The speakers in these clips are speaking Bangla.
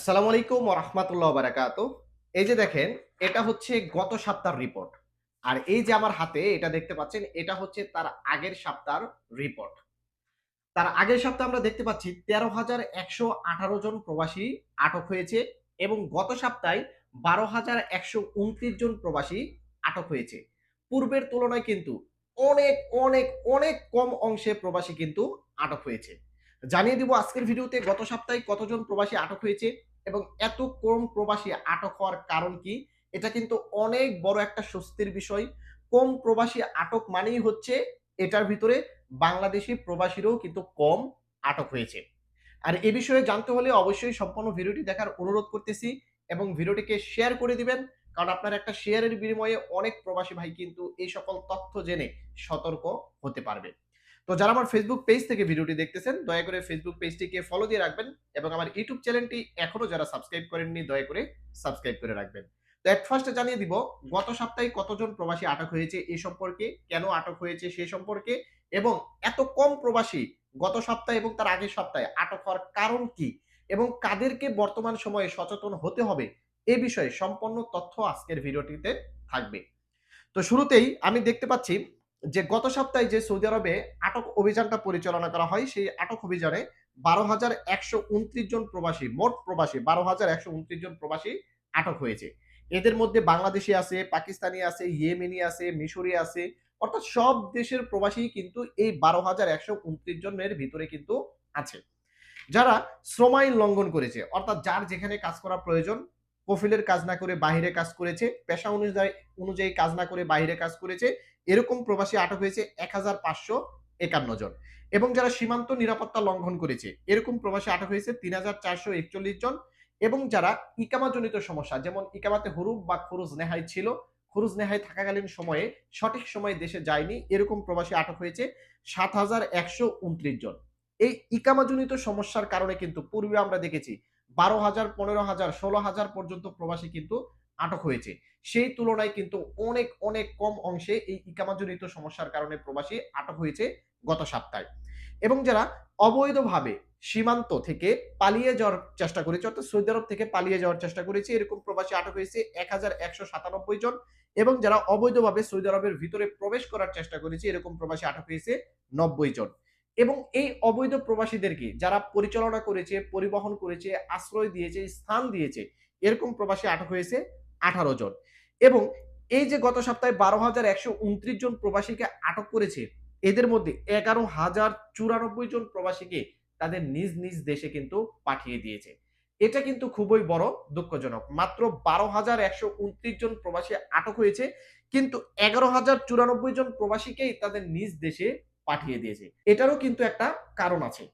আসসালামু আলাইকুম রহমতুল্লাহ বারাকাত এই যে দেখেন, এটা হচ্ছে গত সপ্তাহের রিপোর্ট আর এই যে আমার হাতে এটা দেখতে পাচ্ছেন, এটা হচ্ছে তার আগের সপ্তাহের রিপোর্ট তার আগের সপ্তাহে আমরা দেখতে পাচ্ছি তেরো হাজার একশো আঠারো জন প্রবাসী আটক হয়েছে এবং গত সপ্তাহে বারো হাজার একশো উনত্রিশ জন প্রবাসী আটক হয়েছে। পূর্বের তুলনায় কিন্তু অনেক অনেক অনেক কম অংশে প্রবাসী কিন্তু আটক হয়েছে। জানিয়ে দিব আজকের ভিডিওতে গত সপ্তাহে কতজন প্রবাসী আটক হয়েছে এবং এত কম প্রবাসী আটক হওয়ার কারণ কি? এটা কিন্তু অনেক বড় একটা স্বস্তির বিষয়। কম প্রবাসী আটক মানেই হচ্ছে এটার ভিতরে বাংলাদেশি প্রবাসীরও কিন্তু কম আটক হয়েছে। আর এ বিষয়ে জানতে হলে অবশ্যই সম্পূর্ণ ভিডিওটি দেখার অনুরোধ করতেছি এবং ভিডিওটিকে শেয়ার করে দিবেন, কারণ আপনার একটা শেয়ারের বিনিময়ে অনেক প্রবাসী ভাই কিন্তু এই সকল তথ্য জেনে সতর্ক হতে পারবে। তো যারা আমার ফেসবুক পেজ থেকে ভিডিওটি দেখতেছেন, দয়া করে ফেসবুক পেজটিকে ফলো দিয়ে রাখবেন এবং আমার ইউটিউব চ্যানেলটি এখনও যারা সাবস্ক্রাইব করেননি, দয়া করে সাবস্ক্রাইব করে রাখবেন। তো এট ফার্স্টে জানিয়ে দিব, গত সপ্তাহে কতজন প্রবাসী আটক হয়েছে এই সম্পর্কে, কেন আটক হয়েছে সে সম্পর্কে, এবং এত কম প্রবাসী গত সপ্তাহে এবং তার আগের সপ্তাহে আটক হওয়ার কারণ কি, এবং কাদেরকে বর্তমান সময়ে সচেতন হতে হবে, এ বিষয়ে সম্পূর্ণ তথ্য আজকের ভিডিওটিতে থাকবে। তো শুরুতেই আমি দেখতে পাচ্ছি যে গত সপ্তাহে যে সৌদি আরবে আটক অভিযানটা পরিচালনা করা হয়, সেই আটক অভিযানে বারো হাজার একশো উনত্রিশ জন প্রবাসী, মোট প্রবাসী বারো হাজার একশো উনত্রিশ জন প্রবাসী আটক হয়েছে। এদের মধ্যে বাংলাদেশি আছে, পাকিস্তানি আছে, ইয়েমেনি আছে, মিশরি আছে, অর্থাৎ সব দেশের প্রবাসী কিন্তু এই বারো হাজার একশো উনত্রিশ জনের ভিতরে কিন্তু আছে। যারা শ্রম আইন লঙ্ঘন করেছে, অর্থাৎ যার যেখানে কাজ করা প্রয়োজন কফিলের কাজ না করে বাহিরে কাজ করেছে, পেশা অনুযায়ী অনুযায়ী কাজ না করে বাহিরে কাজ করেছে, এরকম প্রবাসী আটক হয়েছে এক হাজার পাঁচশো একান্ন জন। এবং যারা সীমান্ত নিরাপত্তা লঙ্ঘন করেছে, এরকম প্রবাসী আটক হয়েছে তিন হাজার চারশো একচল্লিশ জন। এবং যারা ইকামাজনিত সমস্যা, যেমন ইকামাতে হুরুব বা খরুজ নেহাই ছিল, খরুজ নেহাই থাকাকালীন সময়ে সঠিক সময়ে দেশে যায়নি, এরকম প্রবাসী আটক হয়েছে সাত হাজার একশো উনত্রিশ জন। এই ইকামাজনিত সমস্যার কারণে কিন্তু পূর্বে আমরা দেখেছি বারো হাজার, পনেরো হাজার, ষোলো হাজার পর্যন্ত প্রবাসী কিন্তু আটক হয়েছে। সেই তুলনায় কিন্তু অনেক অনেক কম অংশে এই ইকামাজনিত সমস্যার কারণে প্রবাসী আটক হয়েছে গত সপ্তাহে। এবং যারা অবৈধভাবে সীমান্ত থেকে পালিয়ে যাওয়ার চেষ্টা করেছে, অর্থাৎ সৌদি আরব থেকে পালিয়ে যাওয়ার চেষ্টা করেছে, এরকম প্রবাসী আটক হয়েছে এক হাজার একশো সাতানব্বই জন। এবং যারা অবৈধভাবে সৌদি আরবের ভিতরে প্রবেশ করার চেষ্টা করেছে, এরকম প্রবাসী আটক হয়েছে নব্বই জন। এবং এই অবৈধ প্রবাসীদেরকে যারা পরিচালনা করেছে, পরিবহন করেছে, আশ্রয় দিয়েছে, স্থান দিয়েছে, এরকম প্রবাসী আটক হয়েছে আঠারো জন। এবং এই যে গত সপ্তাহে বারো হাজার একশো উনত্রিশ জন প্রবাসীকে আটক করেছে, এদের মধ্যে এগারো হাজার চুরানব্বই জন প্রবাসীকে তাদের নিজ নিজ দেশে কিন্তু পাঠিয়ে দিয়েছে। এটা কিন্তু খুবই বড় দুঃখজনক। মাত্র বারো হাজার একশো উনত্রিশ জন প্রবাসী আটক হয়েছে, কিন্তু এগারো হাজার চুরানব্বই জন প্রবাসীকেই তাদের নিজ দেশে পাঠিয়ে দিয়েছে। এটারও কিন্তু একটা কারণ আছে।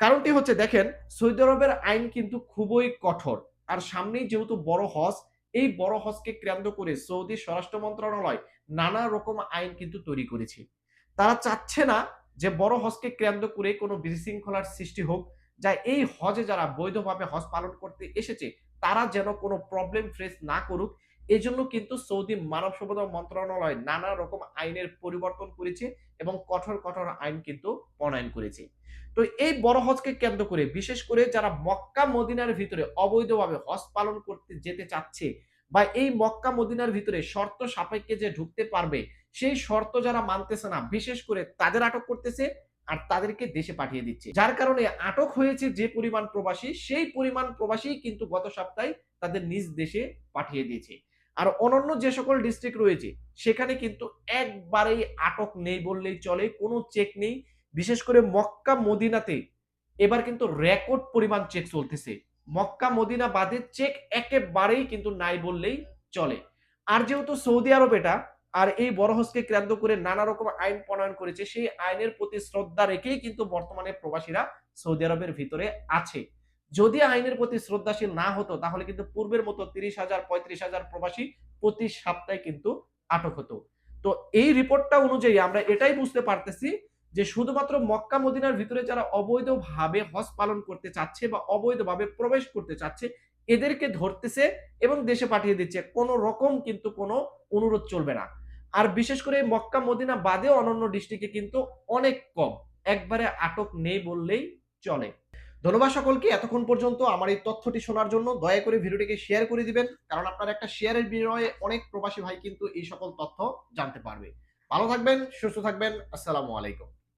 কারণটি হচ্ছে, দেখেন, সৌদি আরবের আইন কিন্তু খুবই কঠোর। আর সামনেই যেহেতু বড় হজ, এই বড় হজকে কেন্দ্র করে সৌদি স্বরাষ্ট্র মন্ত্রণালয় নানা রকম আইন কিন্তু তৈরি করেছে। তারা চাচ্ছে না যে বড় হজকে কেন্দ্র করে কোনো বিশৃঙ্খলার সৃষ্টি হোক। যা এই হজে যারা বৈধভাবে হজ পালন করতে এসেছে, তারা যেন কোনো প্রবলেম ফেস না করুক। এজন্য কিন্তু সৌদি মানব সম্পদ মন্ত্রণালয় নানা রকম আইনের পরিবর্তন করেছে এবং কঠোর কঠোর আইন কিন্তু প্রণয়ন করেছে। তো এই বড় হজকে কেন্দ্র করে, বিশেষ করে যারা মক্কা মদিনার ভিতরে অবৈধভাবে হজ পালন করতে যেতে চাচ্ছে বা এই মক্কা মদিনার ভিতরে শর্ত সাপেক্ষে যে ঢুকতে পারবে, সেই শর্ত যারা মানতেছে না, বিশেষ করে তাদের আটক করতেছে আর তাদেরকে দেশে পাঠিয়ে দিচ্ছে। যার কারণে আটক হয়েছে যে পরিমাণ প্রবাসী, সেই পরিমাণ প্রবাসী কিন্তু গত সপ্তাহে তাদের নিজ দেশে পাঠিয়ে দিয়েছে। আর অনন্য যে সকল ডিস্ট্রিক্ট রয়েছে, সেখানে কিন্তু একবারেই আটক নেই বললেই চলে, কোনো চেক নেই। বিশেষ করে মক্কা, মদিনাতে এবার কিন্তু রেকর্ড পরিমাণ চেক চলতেছে। মক্কা, মদিনা বাদে চেক একেবারেই কিন্তু নাই বললেই চলে। আর যেহেতু সৌদি আরব এটা, আর এই বড় কেন্দ্র করে নানা রকম আইন প্রণয়ন করেছে, সেই আইনের প্রতি শ্রদ্ধা রেখেই কিন্তু বর্তমানে প্রবাসীরা সৌদি আরবের ভিতরে আছে। যদি আইনের প্রতি শ্রদ্ধাশীল না হতো, তাহলে কিন্তু পূর্বের মতো তিরিশ হাজার, পঁয়ত্রিশ হাজার প্রবাসী প্রতি সপ্তাহে কিন্তু আটক হতো। তো এই রিপোর্টটা অনুযায়ী আমরা এটাই বুঝতে পারতেছি যে শুধুমাত্র মক্কা, মদিনার ভিতরে যারা অবৈধভাবে হজ পালন করতে চাচ্ছে বা অবৈধভাবে প্রবেশ করতে চাচ্ছে, এদেরকে ধরতেছে এবং দেশে পাঠিয়ে দিচ্ছে। কোনো রকম কিন্তু কোনো অনুরোধ চলবে না। আর বিশেষ করে মক্কা, মদিনা বাদেও অন্যান্য ডিস্ট্রিক্টে কিন্তু অনেক কম। একবারে আটক নেই বললেই চলে। ধন্যবাদ সকলকে। এতক্ষণ পর্যন্ত আমার এই তথ্যটি শোনার জন্য দয়া করে ভিডিওটিকে শেয়ার করে দিবেন, কারণ আপনার একটা শেয়ারের বিনিময়ে অনেক প্রবাসী ভাই কিন্তু এই সকল তথ্য জানতে পারবে। ভালো থাকবেন, সুস্থ থাকবেন, আসসালামু আলাইকুম।